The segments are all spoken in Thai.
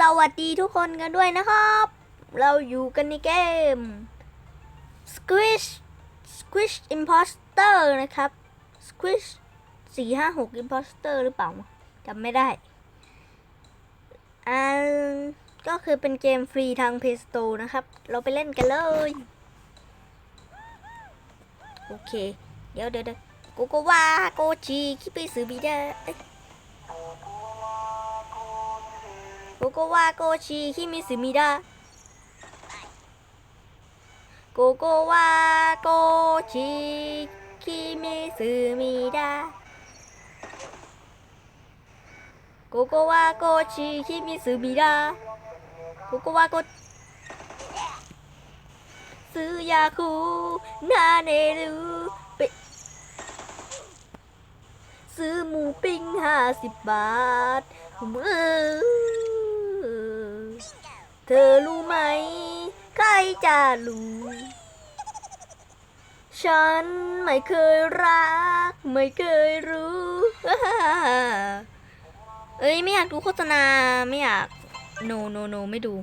สวัสดีทุกคนกันด้วยนะครับ เราอยู่กันในเกม Squish Squish Imposter นะครับ Squish สี่ห้าหก Imposter หรือเปล่าจำไม่ได้อ่าก็คือเป็นเกมฟรีทาง Play Store นะครับ เราไปเล่นกันเลย โอเค เดี๋ยวเดี๋ยวเดี๋ยวโกโกวาโกจิคิไปสือบีด โกวาโกชิฮิมิสึมิดะโกโกวาโกชิฮิมิสึมิดะโกโกวาโกชิฮิมิสึมิดะโกโกวาโกซื้อยาคูนาเนรุไปซื้อหมูปิ้งห้าสิบบาทเออ เธอรู้ไหม ใครจะรู้ ฉันไม่เคยรัก ไม่เคยรู้เอ้ยไม่อยากดูโฆษณาไม่อยาก no no no ไม่ดู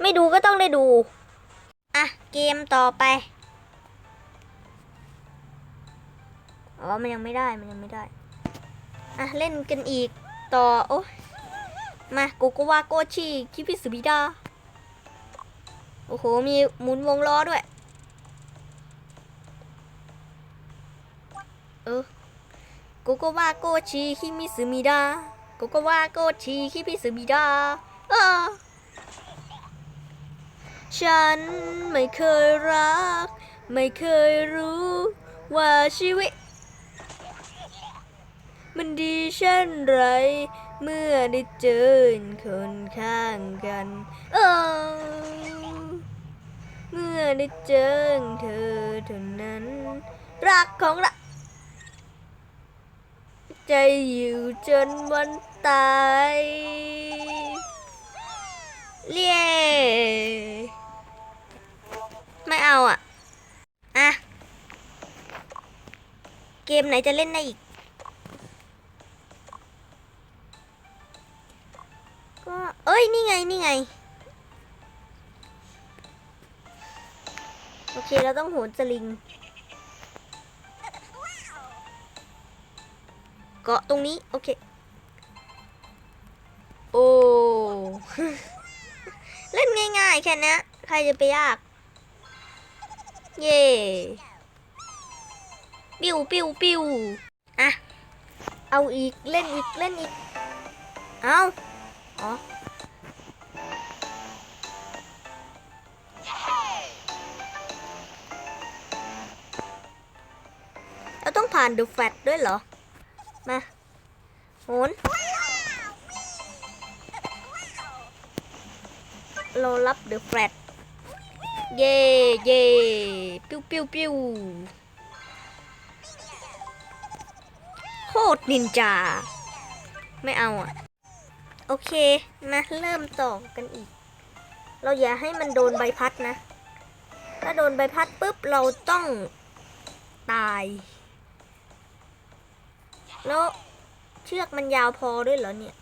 ไม่ดูก็ต้องได้ดู อะ เกมต่อไป อ๋อ มันยังไม่ได้ มันยังไม่ได้ อะ เล่นกันอีกต่อ โอ้ มาโกโกวาโกชิคิพิสุบิดา โอ้โห มีหมุนวงล้อด้วย เออโกโกวาโกชิคิมิสุมิดาโกโกวาโกชิคิพิสุบิดาเออฉันไม่เคยรัก ไม่เคยรู้ ว่าชีวิต มันดีเช่นไร เมื่อได้เจอคนข้างกันเออเมื่อได้เจอเธอเท่านั้น รักของเราใจอยู่จนวันตายเลี้ยไม่เอาอะ อะ เกมไหนจะเล่นได้อีก เอ้ย นี่ไง นี่ไง โอเค เราต้องโหนสลิง เกาะตรงนี้ โอเค โอ้ เล่นง่ายๆ แค่นี้ใครจะไปยาก เย่ปิ้วปิ้วปิ้วอะ เอาอีก เล่นอีก เล่นอีก เอาอ๋อ ผ่านดูแฟตด้วยเหรอ มาโหนเรารับเดอะแฟตเย่เย่ปิ้วปิ้วปิ้วโคตรนินจา ไม่เอาอะ โอเค มาเริ่มต่อกันอีก เราอย่าให้มันโดนใบพัดนะ ถ้าโดนใบพัดปุ๊บ เราต้องตาย แล้วเชือกมันยาวพอด้วยเหรอเนี่ย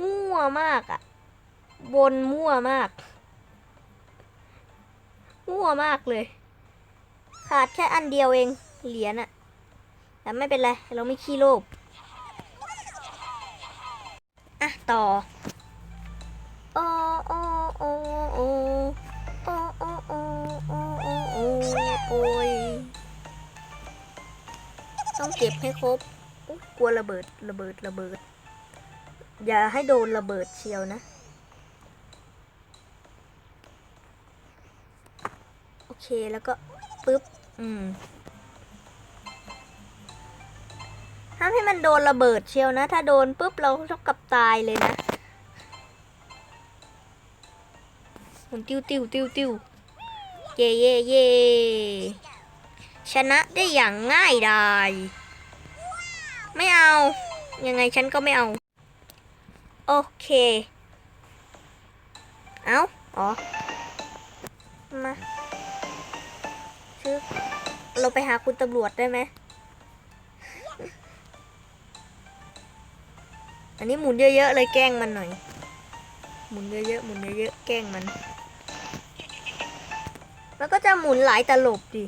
มั่วมากอะบนมั่วมาก มั่วมากเลย ขาดแค่อันเดียวเอง เหรียญอะแต่ไม่เป็นไร เราไม่ขี้โลภอะ ต่อ โอ้ยต้องเก็บให้ครบกลัวระเบิดระเบิดระเบิด อย่าให้โดนระเบิดเชียวนะ โอเคแล้วก็ปึ๊บ อืมห้ามให้มันโดนระเบิดเชียวนะ ถ้าโดนปึ๊บเราเท่ากับตายเลยนะ หมุนติ้วติ้วติ้วติ้วเย่เย่เย่ชนะได้อย่างง่ายดายไม่เอา ยังไงฉันก็ไม่เอา โอเค เอาอ๋อ มาชึบเราไปหาคุณตำรวจได้ไหม อันนี้หมุนเยอะๆเลยแกล้งมันหน่อย หมุนเยอะๆหมุนเยอะๆแกล้งมัน แล้วก็จะหมุนหลายตลบดิ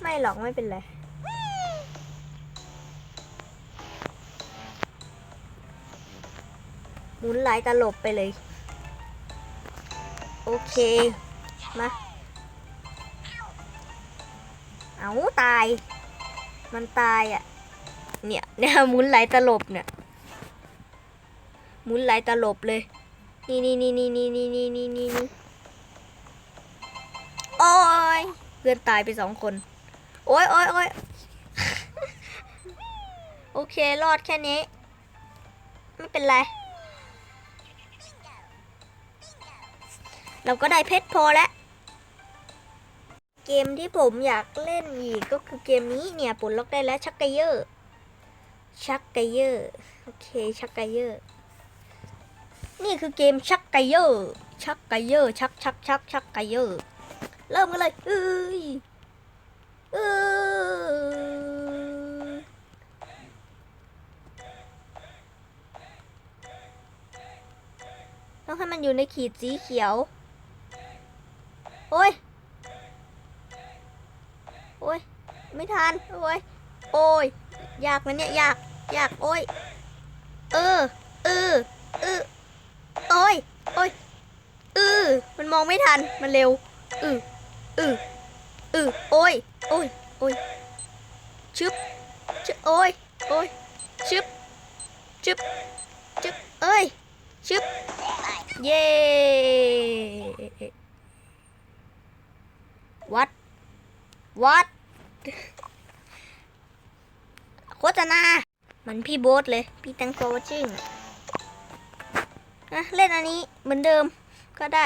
ไม่หรอกไม่เป็นไร หมุนหลายตลบไปเลย โอเค มา เอาตาย มันตายอะ เนี่ยเนี่ยหมุนหลายตลบเนี่ย หมุนหลายตลบเลย นี่นี่นี่นี่นี่นี่นี่นี่นี่ โอ้ยเพื่อนตายไปสองคน โอ้ยโอ้ยโอ้ยโอเค รอดแค่นี้ ไม่เป็นไร เราก็ได้เพชรพอแล้ว เกมที่ผมอยากเล่นอีกก็คือเกมนี้เนี่ยปลดล็อกได้แล้วชักไกเยอร์ชักไกเยอร์โอเคชักไกเยอร์นี่คือเกมชักไกเยอร์ชักไกเยอร์ชักชักชักชักไกเยอร์ เริ่มกันเลยเอ้ยเอ้ยต้องให้มันอยู่ในขีดสีเขียว โอ้ย โอ้ย ไม่ทัน โอ้ย โอ้ย ยากนะเนี่ย ยาก ยาก โอ้ย เออ เออ เออ โอ้ย โอ้ยเออมันมองไม่ทัน มันเร็วเออ ออเออโอ้ย โอ้ย โอ้ย ชึบชึบโอ้ย โอ้ย ชึบ ชึบ ชึบ เอ้ย ชึบ เย้วัด วัด โฆษณา มันพี่โบ๊ทเลย พี่ thanks for watching นะเล่นอันนี้เหมือนเดิมก็ได้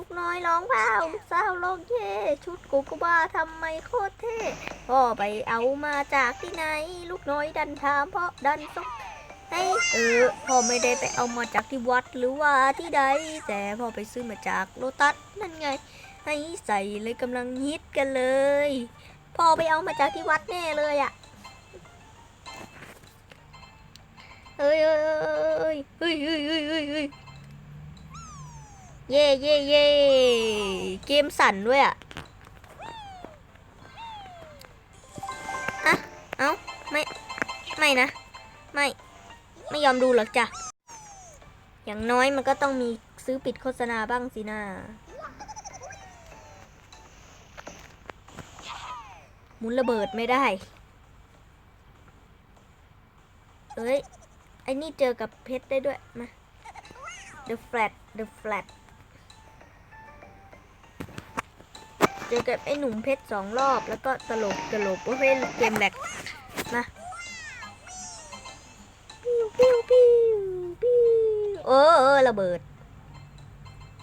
ลูกน้อยร้องเปล่าลูกสาวร้องเย่ชุดกโกบาทำไมโคตรเท่พ่อไปเอามาจากที่ไหน ลูกน้อยดันถามเพราะดันต้องให้เออพ่อไม่ได้ไปเอามาจากที่วัดหรือว่าที่ใด แต่พ่อไปซื้อมาจากโลตัสนั่นไง ให้ใส่เลยกำลังฮิตกันเลยพ่อไปเอามาจากที่วัดแน่เลยอะ่ะเฮ้ยเฮ้ยเฮ้ยเฮ้ยเฮ้ยเฮ้ย เย่เย่เย่เกมสั่นด้วยอะอะเอ้า ไม่ ไม่นะ ไม่ ไม่ยอมดูหรอกจ้ะ อย่างน้อยมันก็ต้องมีซื้อปิดโฆษณาบ้างสินะหมุนระเบิดไม่ได้ เอ้ย ไอ้นี่เจอกับเพชรได้ด้วย มา The Flat The Flat เจอกับไอ้หนุ่มเพชรสองรอบแล้วก็ตลบตลบโอ้ยเกมแหลกมาปิ้วปิ้วปิ้วปิ้วเออเออระเบิด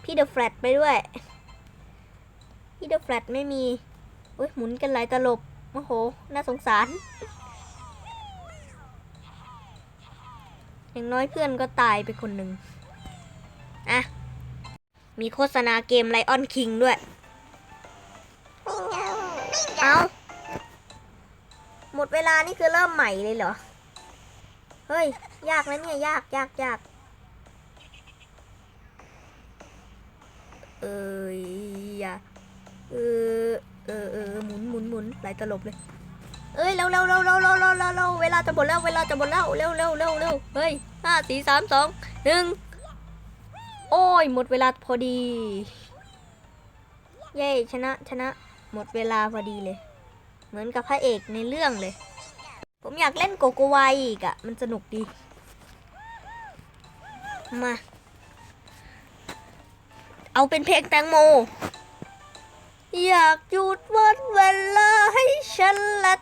พี่ The Flat ไปด้วย พี่ The Flat ไม่มีโอ้ยหมุนกันหลายตลบโอ้โห น่าสงสาร อย่างน้อยเพื่อนก็ตายไปคนหนึ่งอะมีโฆษณาเกมไลออนคิงด้วย เอาหมดเวลานี่คือเริ่มใหม่เลยเหรอ เฮ้ย ยากนะเนี่ยยากยากยากเอ้ยอย่าเออเออเออหมุนหมุนหมุนไหลตลบเลย เอ้ยเร็วเร็วเร็วเร็วเร็วเร็วเร็วเวลาจะหมดแล้วเวลาจะหมดแล้วเร็วเร็วเร็วเร็วเฮ้ยห้าสี่สามสองหนึ่งโอ้ยหมดเวลาพอดี เย้ชนะชนะ หมดเวลาพอดีเลย เหมือนกับพระเอกในเรื่องเลย ผมอยากเล่นโกโกวายอีกอะ่ะ มันสนุกดี มา เอาเป็นเพลงแตงโม อยากหยุดวันเวลาให้ฉันละ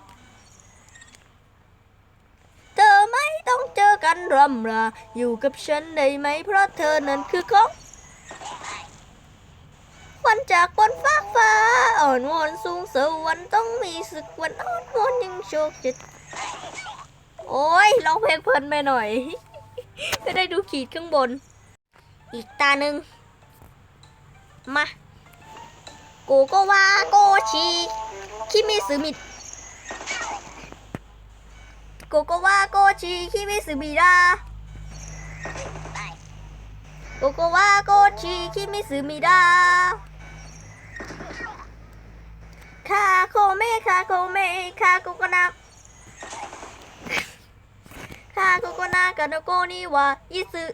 เธอไม่ต้องเจอกันรำราอยู่กับฉันได้ไหม เพราะเธอนั้นคือของวันจากบนฟากฟ้า อนวอนสูงสวรรค์ต้องมีศึกวันอ่อนวอนยังโชคจะโอ้ยร้องเพลงเพลินไปหน่อยก็ได้ดูขีดข้างบน อีกตาหนึ่งมาโกโกวาโกชิคิมิสึมิโกโกวาโกชิคิมิสึมิดาโกโกวาโกชิคิมิสึมิดา คาโคเมคาโคเมคาโกโกนาคาโกโกนากาโนโกนิวาอิสึ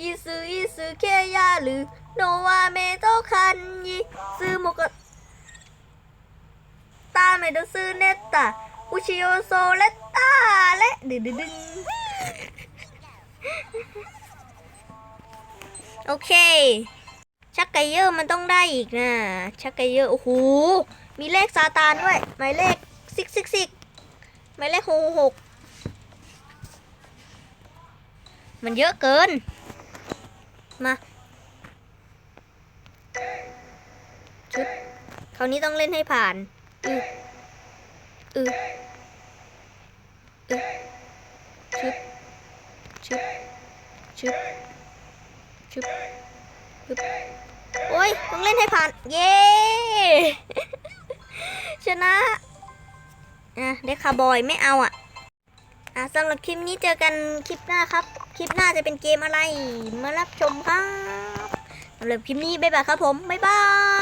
อิสึอิสึเคยารุโนวาเมโตคันยิซึโมโกตาเมโดซึเนตตาอุชิโอโซเลตตาและดึงดึงดึงโอเค ชักไกเยอร์มันต้องได้อีกนะชักไกเยอร์โอ้โหมีเลขซาตานด้วยหมายเลขซิกซิกซิกหมายเลขหกหกมันเยอะเกิน มาชุดคราวนี้ต้องเล่นให้ผ่านอืออืออือชุบชุบชุบชุบชุบ โอ้ยต้องเล่นให้ผ่าน เย้ชนะอะได้คาร์บอยไม่เอาอะอะสำหรับคลิปนี้เจอกันคลิปหน้าครับ คลิปหน้าจะเป็นเกมอะไร มารับชมครับสำหรับคลิปนี้บ๊ายบายครับผม บ๊ายบาย